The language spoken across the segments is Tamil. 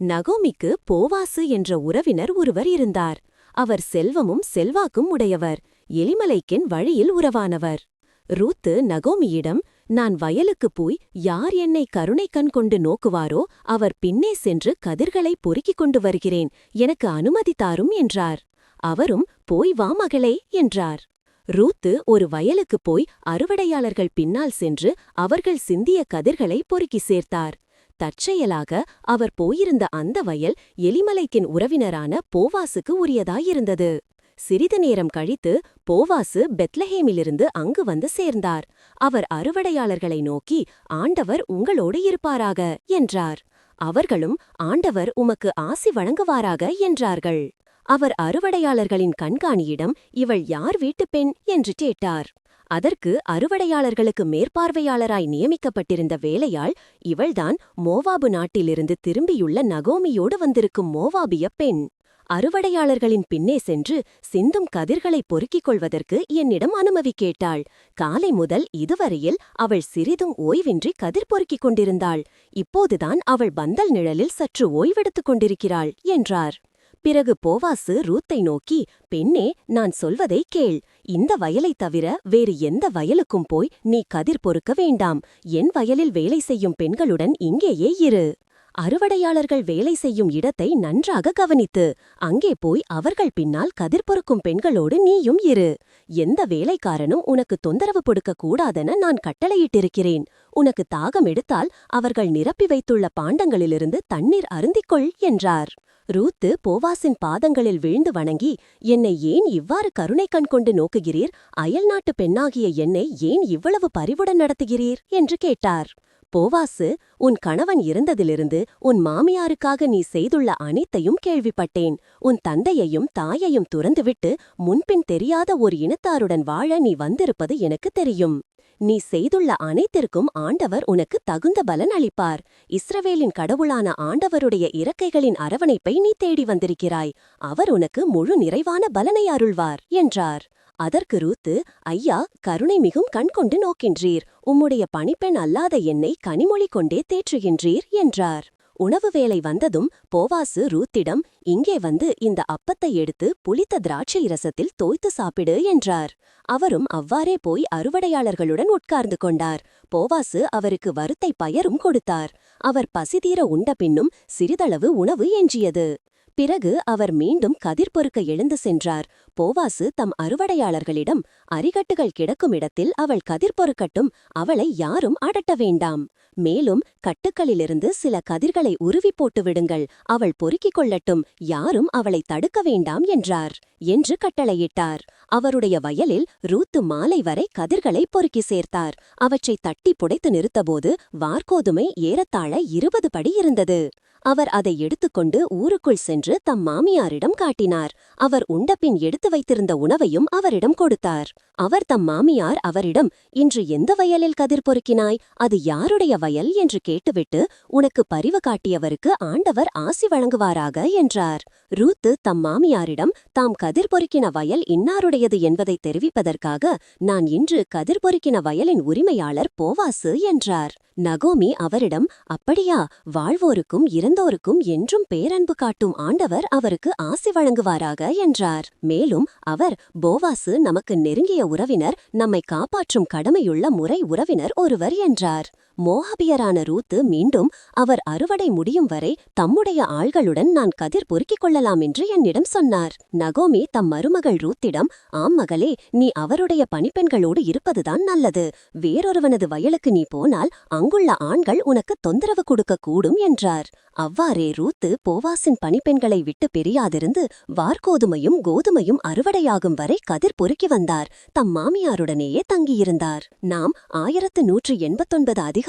நகோமிக்கு போவாசு என்ற உறவினர் ஒருவர் இருந்தார். அவர் செல்வமும் செல்வாக்கும் உடையவர். எலிமலைக்கின் வழியில் உறவானவர். ரூத்து நகோமியிடம் நான் வயலுக்குப் போய் யார் என்னை கருணை கண் கொண்டு நோக்குவாரோ அவர் பின்னே சென்று கதிர்களை பொறுக்கிக் கொண்டு வருகிறேன். எனக்கு அனுமதி தாரும் என்றார். அவரும் போய் வா மகளே என்றார். ரூத்து ஒரு வயலுக்குப் போய் அறுவடையாளர்கள் பின்னால் சென்று அவர்கள் சிந்திய கதிர்களை பொறுக்கி சேர்த்தார். தற்செயலாக அவர் போயிருந்த அந்த வயல் எலிமலைக்கின் உறவினரான போவாசுக்கு உரியதாயிருந்தது. சிறிது நேரம் கழித்து போவாசு பெத்லஹேமிலிருந்து அங்கு வந்து சேர்ந்தார். அவர் அறுவடையாளர்களை நோக்கி ஆண்டவர் உங்களோடு இருப்பாராக என்றார். அவர்களும் ஆண்டவர் உமக்கு ஆசி வழங்குவாராக என்றார்கள். அவர் அறுவடையாளர்களின் கண்காணியிடம் இவள் யார் வீட்டுப் பெண்? என்று கேட்டார். அதற்கு அறுவடையாளர்களுக்கு மேற்பார்வையாளராய் நியமிக்கப்பட்டிருந்த வேலையாள் இவள்தான் மோவாபு நாட்டிலிருந்து திரும்பியுள்ள நகோமியோடு வந்திருக்கும் மோவாபிய பெண். அறுவடையாளர்களின் பின்னே சென்று சிந்தும் கதிர்களை பொறுக்கிக் கொள்வதற்கு என்னிடம் அனுமதி கேட்டாள். காலை முதல் இதுவரையில் அவள் சிறிதும் ஓய்வின்றி கதிர் பொறுக்கிக் கொண்டிருந்தாள். இப்போதுதான் அவள் பந்தல் நிழலில் சற்று ஓய்வெடுத்துக் கொண்டிருக்கிறாள் என்றார். பிறகு போவாசு ரூத்தை நோக்கி பெண்ணே நான் சொல்வதை கேள். இந்த வயலைத் தவிர வேறு எந்த வயலுக்கும் போய் நீ கதிர் பொறுக்க வேண்டாம். என் வயலில் வேலை செய்யும் பெண்களுடன் இங்கேயே இரு. அறுவடையாளர்கள் வேலை செய்யும் இடத்தை நன்றாக கவனித்து அங்கே போய் அவர்கள் பின்னால் கதிர் பொறுக்கும் பெண்களோடு நீயும் இரு. எந்த வேலைக்காரனும் உனக்கு தொந்தரவு கொடுக்க கூடாதென நான் கட்டளையிட்டிருக்கிறேன். உனக்கு தாகம் எடுத்தால் அவர்கள் நிரப்பி வைத்துள்ள பாண்டங்களிலிருந்து தண்ணீர் அருந்திக்கொள் என்றார். ரூத்து போவாசின் பாதங்களில் விழுந்து வணங்கி என்னை ஏன் இவ்வாறு கருணை கண் கொண்டு நோக்குகிறீர்? அயல்நாட்டு பெண்ணாகிய என்னை ஏன் இவ்வளவு பரிவுடன் நடத்துகிறீர்? என்று கேட்டார். போவாசு உன் கணவன் இருந்ததிலிருந்து உன் மாமியாருக்காக நீ செய்துள்ள அனைத்தையும் கேள்விப்பட்டேன். உன் தந்தையையும் தாயையும் துறந்துவிட்டு முன்பின் தெரியாத ஒரு இனத்தாருடன் வாழ நீ வந்திருப்பது எனக்கு தெரியும். நீ செய்துள்ள அனைத்திற்கும் ஆண்டவர் உனக்கு தகுந்த பலன் அளிப்பார். இஸ்ரவேலின் கடவுளான ஆண்டவருடைய இறக்கைகளின் அரவணைப்பை நீ தேடி வந்திருக்கிறாய். அவர் உனக்கு முழு நிறைவான பலனை அருள்வார் என்றார். அதற்கு ரூத்து ஐயா கருணை மிகும் கண் கொண்டு நோக்கின்றீர். உம்முடைய பணிப்பெண் அல்லாத என்னை கனிமொழி கொண்டே தேற்றுகின்றீர் என்றார். உணவு வேலை வந்ததும் போவாசு ரூத்திடம் இங்கே வந்து இந்த அப்பத்தை எடுத்து புளித்த திராட்சை ரசத்தில் தோய்த்து சாப்பிடு என்றார். அவரும் அவ்வாறே போய் அறுவடையாளர்களுடன் உட்கார்ந்து கொண்டார். போவாசு அவருக்கு வருத்தை பயரும் கொடுத்தார். அவர் பசிதீர உண்ட பின்னும் சிறிதளவு உணவு எஞ்சியது பிறகு அவர் மீண்டும் கதிர் பொறுக்க எழுந்து சென்றார். போவாசு தம் அறுவடையாளர்களிடம் அரிகட்டுகள் கிடக்கும் இடத்தில் அவள் கதிர் பொறுக்கட்டும் அவளை யாரும் அடட்ட வேண்டாம். மேலும் கட்டுக்களிலிருந்து சில கதிர்களை உருவி போட்டு விடுங்கள் அவள் பொறுக்கிக் கொள்ளட்டும் யாரும் அவளை தடுக்க வேண்டாம் என்றார் என்று கட்டளையிட்டார். அவருடைய வயலில் ரூத்து மாலை வரை கதிர்களை பொறுக்கி சேர்த்தார். அவற்றை தட்டி புடைத்து நிறுத்தபோது வார்கோதுமை ஏறத்தாழ இருபது படி இருந்தது. அவர் அதை எடுத்துக்கொண்டு ஊருக்குள் சென்று தம் மாமியாரிடம் காட்டினார். அவர் உண்டபின் எடுத்து வைத்திருந்த உணவையும் அவரிடம் கொடுத்தார். அவர் தம் மாமியார் அவரிடம் இன்று எந்த வயலில் கதிர் பொறுக்கினாய்? அது யாருடைய வயல்? என்று கேட்டுவிட்டு உனக்கு பரிவு காட்டியவருக்கு ஆண்டவர் ஆசி வழங்குவாராக என்றார். ரூத்து தம் மாமியாரிடம் தாம் கதிர் பொறுக்கின வயல் இன்னாருடையது என்பதை தெரிவிப்பதற்காக நான் இன்று கதிர் பொறுக்கின வயலின் உரிமையாளர் போவாசு என்றார். நகோமி அவரிடம் அப்படியா வாழ்வோருக்கும் இறந்தோருக்கும் என்றும் பேரன்பு காட்டும் ஆண்டவர் அவருக்கு ஆசி வழங்குவாராக என்றார். மேலும் அவர் போவாசு நமக்கு நெருங்கிய உறவினர் நம்மை காப்பாற்றும் கடமையுள்ள முறை உறவினர் ஒருவர் என்றார். மோஹபியரான ரூத்து மீண்டும் அவர் அறுவடை முடியும் வரை தம்முடைய ஆள்களுடன் நான் கதிர் பொறுக்கிக் கொள்ளலாம் என்று என்னிடம் சொன்னார். நகோமி தம் மருமகள் ரூத்திடம் ஆம் மகளே நீ அவருடைய பணிப்பெண்களோடு இருப்பதுதான் நல்லது. வேறொருவனது வயலுக்கு நீ போனால் அங்குள்ள ஆண்கள் உனக்கு தொந்தரவு கொடுக்க கூடும் என்றார். அவ்வாறே ரூத்து போவாசின் பணிப்பெண்களை விட்டு பிரியாதிருந்து வார்கோதுமையும் கோதுமையும் அறுவடையாகும் வரை கதிர் பொறுக்கி வந்தார். தம் மாமியாருடனேயே தங்கியிருந்தார். நாம் ஆயிரத்து நூற்று எண்பத்தொன்பது அதிகாரம்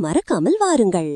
மறக்காமல் வாருங்கள்.